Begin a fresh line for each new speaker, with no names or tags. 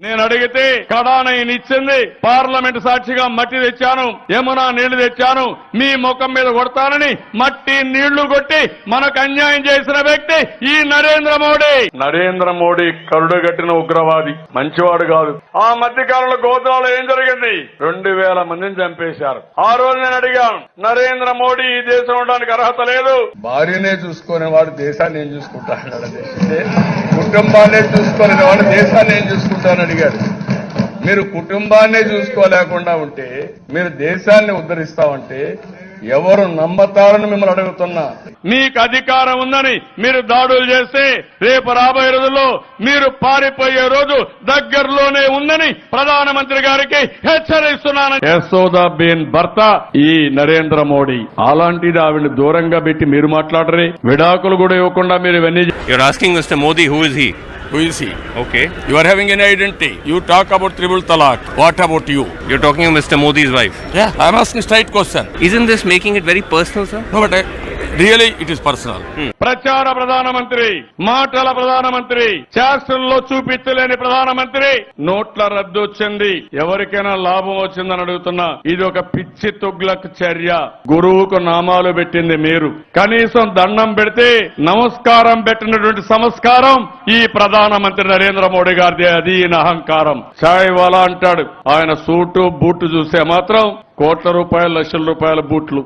నేను అడిగితే కడానయ్యని ఇచ్చింది. పార్లమెంట్ సాక్షిగా మట్టి తెచ్చాను. యమునా నీళ్ళు తెచ్చాను. మీ ముఖం మీద కొడతానని మట్టి నీళ్ళు కొట్టి మనకు అన్యాయం చేసిన వ్యక్తి ఈ నరేంద్ర మోడీ. నరేంద్ర మోడీ కరుడు కట్టిన ఉగ్రవాది. మంచివాడు కాదు. ఆ మధ్య కాలంలో గోత్రాలు ఏం జరిగింది? రెండు వేల మందిని చంపేశారు. ఆ రోజు నేను అడిగాను నరేంద్ర మోడీ ఈ దేశం ఉండడానికి అర్హత లేదు.
భార్యనే చూసుకునే వాడు దేశాన్ని ఏం చూసుకుంటా అన్నాడు అంటే కుటుంబాన్నే చూసుకోలేని వాళ్ళు దేశాన్ని ఏం చూసుకుంటానని అడిగాడు మీరు కుటుంబాన్నే చూసుకోలేకుండా ఉంటే మీరు దేశాన్ని ఉద్ధరిస్తామంటే ఎవరు నమ్మతారని మిమ్మల్ని అడుగుతున్నా
మీకు అధికారం ఉందని మీరు దాడులు చేస్తే రేపు రాబోయే రోజుల్లో మీరు పారిపోయే రోజు దగ్గరలోనే ఉందని ప్రధానమంత్రి గారికి హెచ్చరిస్తున్నాను యశోదాబేన్ భర్త ఈ నరేంద్ర మోడీ అలాంటిది ఆవిడ దూరంగా పెట్టి మీరు మాట్లాడరే విడాకులు కూడా ఇవ్వకుండా మీరు ఇవన్నీ.
Modi who is he?
Who is he?
Okay.
You are having an identity. You talk about triple talaq. What about you?
You're talking of Mr. Modi's wife.
Yeah, I'm asking straight question.
Isn't this making it very personal, sir?
No, but I, really it is personal.
ప్రచార ప్రధానమంత్రి మాటల ప్రధానమంత్రి శాస్త్రంలో చూపించలేని ప్రధానమంత్రి. నోట్ల రద్దు వచ్చింది. ఎవరికైనా లాభం వచ్చిందని అడుగుతున్నా. ఇది ఒక పిచ్చి తుగ్లక్ చర్య. గురువుకు నామాలు పెట్టింది మీరు. కనీసం దండం పెడితే నమస్కారం పెట్టినటువంటి సంస్కారం ఈ ప్రధానమంత్రి నరేంద్ర మోడీ గారిది. అది అహంకారం. చాయ్ వాలా అంటాడు. ఆయన సూటు బూటు చూస్తే మాత్రం కోట్ల రూపాయలు లక్షల రూపాయల బూట్లు.